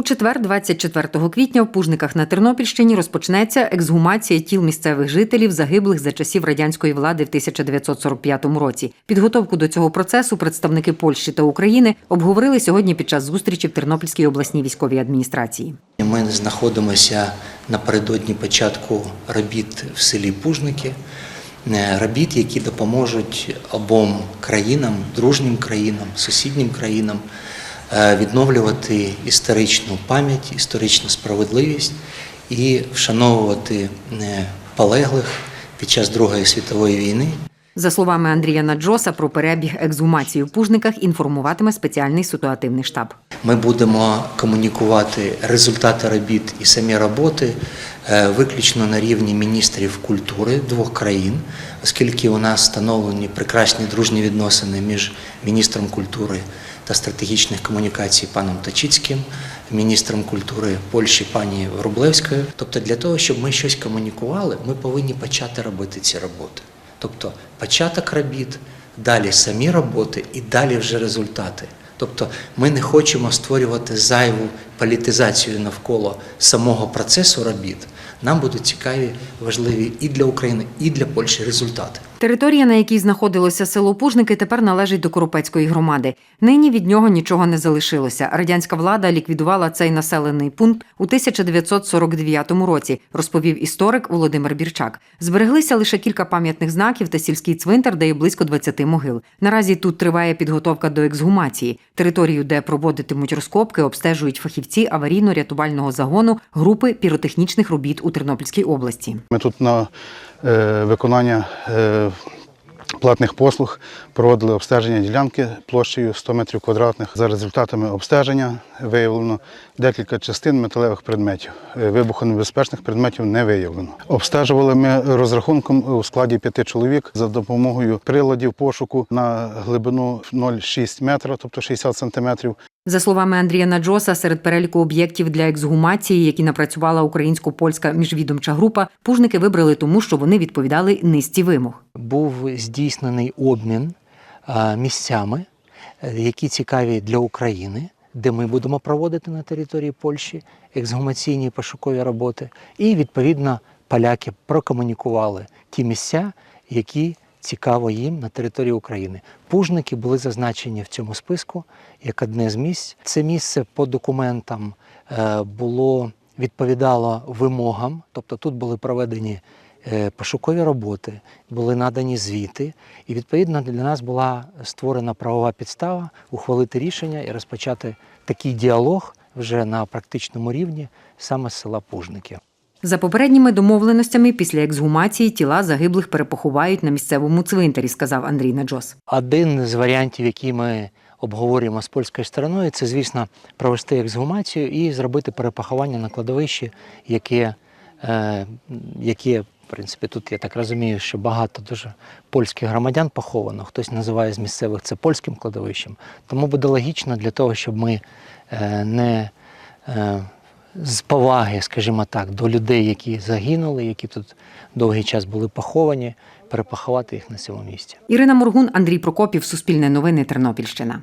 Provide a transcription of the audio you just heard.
У четвер, 24 квітня, в Пужниках на Тернопільщині розпочнеться ексгумація тіл місцевих жителів, загиблих за часів радянської влади в 1945 році. Підготовку до цього процесу представники Польщі та України обговорили сьогодні під час зустрічі в Тернопільській обласній військовій адміністрації. Ми знаходимося напередодні початку робіт в селі Пужники, Е, робіт, які допоможуть обом країнам, дружнім країнам, сусіднім країнам відновлювати історичну пам'ять, історичну справедливість і вшановувати е, полеглих під час Другої світової війни. За словами Андрія Наджоса, про перебіг ексгумації в Пужниках інформуватиме спеціальний ситуативний штаб. Ми будемо комунікувати результати робіт і самі роботи е, виключно на рівні міністрів культури двох країн, оскільки у нас встановлені прекрасні дружні відносини між міністром культури та стратегічних комунікацій паном Тачицьким, міністром культури Польщі пані Врублевською. Тобто, для того, щоб ми щось комунікували, ми повинні почати робити ці роботи. Тобто початок робіт, далі самі роботи і далі вже результати. Тобто ми не хочемо створювати зайву політизацію навколо самого процесу робіт. Нам будуть цікаві, важливі і для України, і для Польщі результати. Територія, на якій знаходилося село Пужники, тепер належить до Коропецької громади. Нині від нього нічого не залишилося. Радянська влада ліквідувала цей населений пункт у 1949 році, розповів історик Володимир Бірчак. Збереглися лише кілька пам'ятних знаків та сільський цвинтар, де є близько 20 могил. Наразі тут триває підготовка до ексгумації. Територію, де проводитимуть розкопки, обстежують фахівці аварійно-рятувального загону групи піротехнічних робіт у Тернопільській області. Ми тут на е, виконання е, платних послуг проводили обстеження ділянки площею 100 метрів квадратних. За результатами обстеження виявлено декілька частин металевих предметів. Е, Вибухонебезпечних предметів не виявлено. Обстежували ми розрахунком у складі п'яти чоловік за допомогою приладів пошуку на глибину 0,6 метра, тобто 60 сантиметрів. За словами Андрія Наджоса, серед переліку об'єктів для ексгумації, які напрацювала українсько-польська міжвідомча група, пужники вибрали тому, що вони відповідали низці вимог. Був здійснений обмін місцями, е, які цікаві для України, де ми будемо проводити на території Польщі ексгумаційні пошукові роботи. І відповідно поляки прокомунікували ті місця, які цікаво їм на території України. Пужники були зазначені в цьому списку як одне з місць. Це місце по документам е, було відповідало вимогам, тобто тут були проведені пошукові роботи, були надані звіти, і відповідно для нас була створена правова підстава ухвалити рішення і розпочати такий діалог вже на практичному рівні саме з села Пужники. За попередніми домовленостями, після ексгумації тіла загиблих перепоховають на місцевому цвинтарі, сказав Андрій Наджос. Один з варіантів, який ми обговорюємо з польською стороною, це, звісно, провести ексгумацію і зробити перепоховання на кладовищі, яке, е, яке принципі, тут я так розумію, що багато дуже польських громадян поховано. Хтось називає з місцевих це польським кладовищем. Тому буде логічно для того, щоб ми е, не е, з поваги, скажімо так, до людей, які загинули, які тут довгий час були поховані, перепоховати їх на цьому місці. Ірина Моргун, Андрій Прокопів, Суспільне новини, Тернопільщина.